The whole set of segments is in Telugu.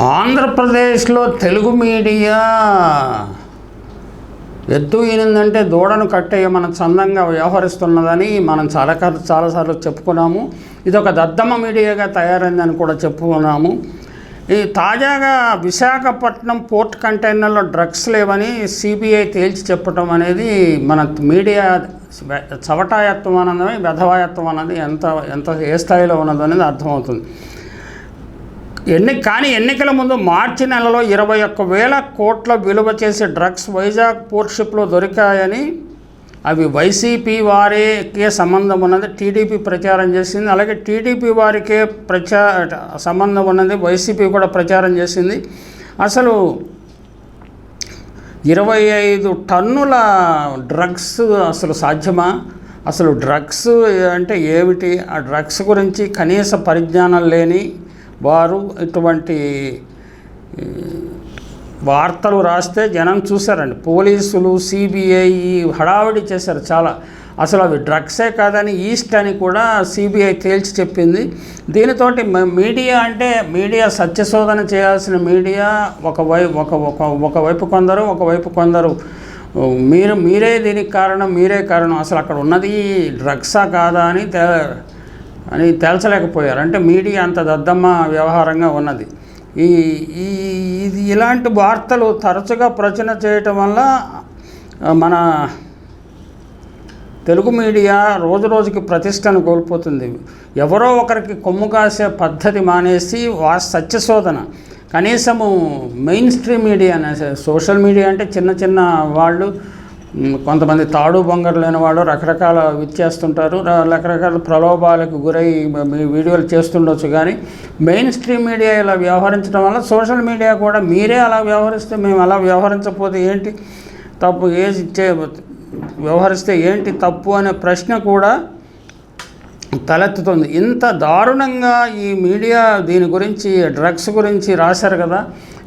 ఆంధ్రప్రదేశ్లో తెలుగు మీడియా ఎత్తు ఈనిందంటే దూడను కట్టేయమన చందంగా వ్యవహరిస్తున్నదని మనం చాలా చాలాసార్లు చెప్పుకున్నాము. ఇది ఒక దద్దమ్మ మీడియాగా తయారైందని కూడా చెప్పుకున్నాము. ఈ తాజాగా విశాఖపట్నం పోర్ట్ కంటైనర్లో డ్రగ్స్ లేవని సిబిఐ తేల్చి చెప్పడం అనేది మన మీడియా చవటాయత్వం అన్నది వెధవాయత్వం అన్నది ఎంత ఎంత ఏ స్థాయిలో ఉన్నది అనేది అర్థమవుతుంది. ఎన్ని కానీ ఎన్నికల ముందు మార్చి నెలలో ఇరవై ఒక్క వేల కోట్ల విలువ చేసే డ్రగ్స్ వైజాగ్ పోర్ట్షిప్లో దొరికాయని అవి వైసీపీ వారికే సంబంధం ఉన్నది టీడీపీ ప్రచారం చేసింది. అలాగే టీడీపీ వారికే ప్రచా సంబంధం ఉన్నది వైసీపీ కూడా ప్రచారం చేసింది. అసలు ఇరవై ఐదు టన్నుల డ్రగ్స్ అసలు సాధ్యమా? అసలు డ్రగ్స్ అంటే ఏమిటి? ఆ డ్రగ్స్ గురించి కనీస పరిజ్ఞానం లేని వారు ఇటువంటి వార్తలు రాస్తే జనం చూశారండి. పోలీసులు సిబిఐ హడావిడి చేశారు చాలా. అసలు అవి డ్రగ్సే కాదని ఈస్ట్ అని కూడా సిబిఐ తేల్చి చెప్పింది. దీనితోటి మీడియా అంటే మీడియా సత్యశోధన చేయాల్సిన మీడియా ఒక వై ఒక ఒక ఒకవైపు కొందరు ఒకవైపు కొందరు. మీరు మీరే దీనికి కారణం మీరే కారణం. అసలు అక్కడ ఉన్నది డ్రగ్సా కాదా అని తే అని తేల్చలేకపోయారు. అంటే మీడియా అంత దద్దమ్మ వ్యవహారంగా ఉన్నది. ఈ ఈ ఇది ఇలాంటి వార్తలు తరచుగా ప్రచురణ చేయటం వల్ల మన తెలుగు మీడియా రోజు రోజుకి ప్రతిష్టను కోల్పోతుంది. ఎవరో ఒకరికి కొమ్ము కాసే పద్ధతి మానేసి వా సత్యశోధన. కనీసము మెయిన్ స్ట్రీమ్ మీడియా అనే సోషల్ మీడియా అంటే చిన్న చిన్న వాళ్ళు కొంతమంది తాడు బొంగరు లేనివాడు రకరకాల ఇచ్చేస్తుంటారు చేస్తుంటారు. రకరకాల ప్రలోభాలకు గురై మీ వీడియోలు చేస్తుండొచ్చు కానీ మెయిన్ స్ట్రీమ్ మీడియా ఇలా వ్యవహరించడం వల్ల సోషల్ మీడియా కూడా మీరే అలా వ్యవహరిస్తే మేము అలా వ్యవహరించకపోతే ఏంటి? తప్పు ఏ వ్యవహరిస్తే ఏంటి తప్పు అనే ప్రశ్న కూడా తలెత్తుతుంది. ఇంత దారుణంగా ఈ మీడియా దీని గురించి డ్రగ్స్ గురించి రాశారు కదా.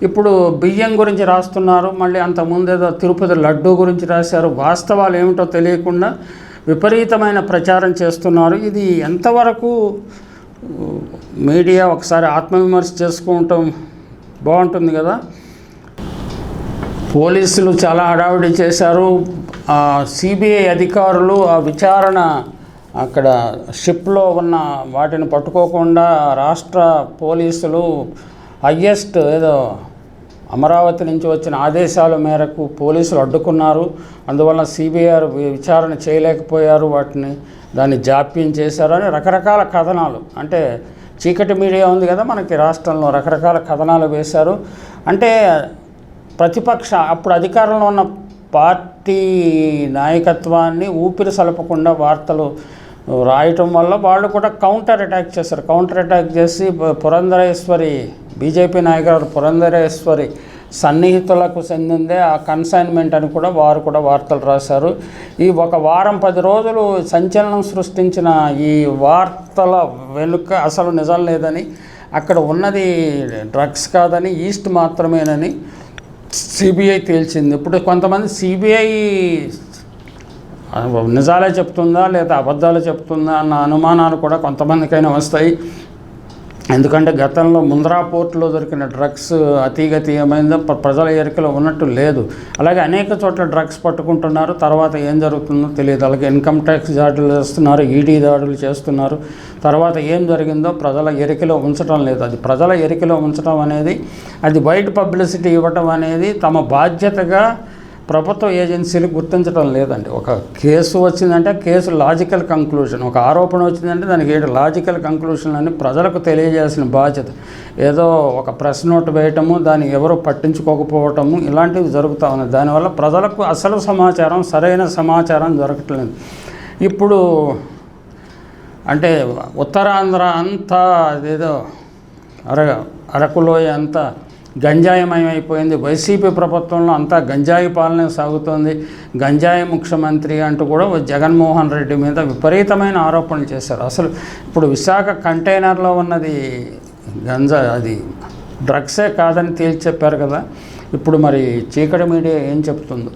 ఇప్పుడు బియ్యం గురించి రాస్తున్నారు. మళ్ళీ అంత ముందేదో తిరుపతి లడ్డు గురించి రాశారు. వాస్తవాలు ఏమిటో తెలియకుండా విపరీతమైన ప్రచారం చేస్తున్నారు. ఇది ఎంతవరకు మీడియా ఒకసారి ఆత్మవిమర్శ చేసుకుంటాం బాగుంటుంది కదా. పోలీసులు చాలా హడావిడి చేశారు. సిబిఐ అధికారులు ఆ విచారణ అక్కడ షిప్లో ఉన్న వాటిని పట్టుకోకుండా రాష్ట్ర పోలీసులు హయ్యెస్ట్ ఏదో అమరావతి నుంచి వచ్చిన ఆదేశాల మేరకు పోలీసులు అడ్డుకున్నారు. అందువల్ల సిబిఐ విచారణ చేయలేకపోయారు. వాటిని దాన్ని జాప్యం చేశారు అని రకరకాల కథనాలు. అంటే చీకటి మీడియా ఉంది కదా మనకి రాష్ట్రంలో రకరకాల కథనాలు వేశారు. అంటే ప్రతిపక్ష అప్పుడు అధికారంలో ఉన్న పార్టీ నాయకత్వాన్ని ఊపిరి సలపకుండా వార్తలు రాయటం వల్ల వాళ్ళు కూడా కౌంటర్ అటాక్ చేశారు. కౌంటర్ అటాక్ చేసి పురంధరేశ్వరి బీజేపీ నాయకురాలు పురంధరేశ్వరి సన్నిహితులకు చెందిందే ఆ కన్సైన్మెంట్ అని కూడా వారు కూడా వార్తలు రాశారు. ఈ ఒక వారం పది రోజులు సంచలనం సృష్టించిన ఈ వార్తల వెనుక అసలు నిజం లేదని అక్కడ ఉన్నది డ్రగ్స్ కాదని ఈస్ట్ మాత్రమేనని సిబిఐ తేల్చింది. ఇప్పుడు కొంతమంది సిబిఐ నిజాలే చెప్తుందా లేదా అబద్ధాలు చెప్తుందా అన్న అనుమానాలు కూడా కొంతమందికైనా వస్తాయి. ఎందుకంటే గతంలో ముంద్రా పోర్టులో దొరికిన డ్రగ్స్ అతీగతి ప్ర- ప్రజల ఎరికలో ఉన్నట్టు లేదు. అలాగే అనేక చోట్ల డ్రగ్స్ పట్టుకుంటున్నారు. తర్వాత ఏం జరుగుతుందో తెలియదు. అలాగే ఇన్కమ్ ట్యాక్స్ దాడులు చేస్తున్నారు ఈడీ దాడులు చేస్తున్నారు. తర్వాత ఏం జరిగిందో ప్రజల ఎరికలో ఉంచడం లేదు. అది ప్రజల ఎరికలో ఉంచడం అనేది అది బయట పబ్లిసిటీ ఇవ్వటం అనేది తమ బాధ్యతగా ప్రభుత్వ ఏజెన్సీలు గుర్తించడం లేదండి. ఒక కేసు వచ్చిందంటే కేసు లాజికల్ కంక్లూషన్ ఒక ఆరోపణ వచ్చిందంటే దానికి ఏంటి లాజికల్ కంక్లూషన్ అని ప్రజలకు తెలియజేయాల్సిన బాధ్యత. ఏదో ఒక ప్రెస్ నోట్ వేయటము దాన్ని ఎవరు పట్టించుకోకపోవటము ఇలాంటివి జరుగుతూ ఉన్నాయి. దానివల్ల ప్రజలకు అసలు సమాచారం సరైన సమాచారం దొరకట్లేదు. ఇప్పుడు అంటే ఉత్తరాంధ్ర అంతా అదేదో అర అరకులోయ అంతా గంజాయమయం వైసీపీ ప్రభుత్వంలో అంతా గంజాయి పాలన సాగుతోంది. గంజాయి ముఖ్యమంత్రి అంటూ కూడా జగన్మోహన్ రెడ్డి మీద విపరీతమైన ఆరోపణలు చేశారు. అసలు ఇప్పుడు విశాఖ కంటైనర్లో ఉన్నది గంజా అది డ్రగ్సే కాదని తేల్చి చెప్పారు కదా. ఇప్పుడు మరి చీకటి మీడియా ఏం చెప్తుందో?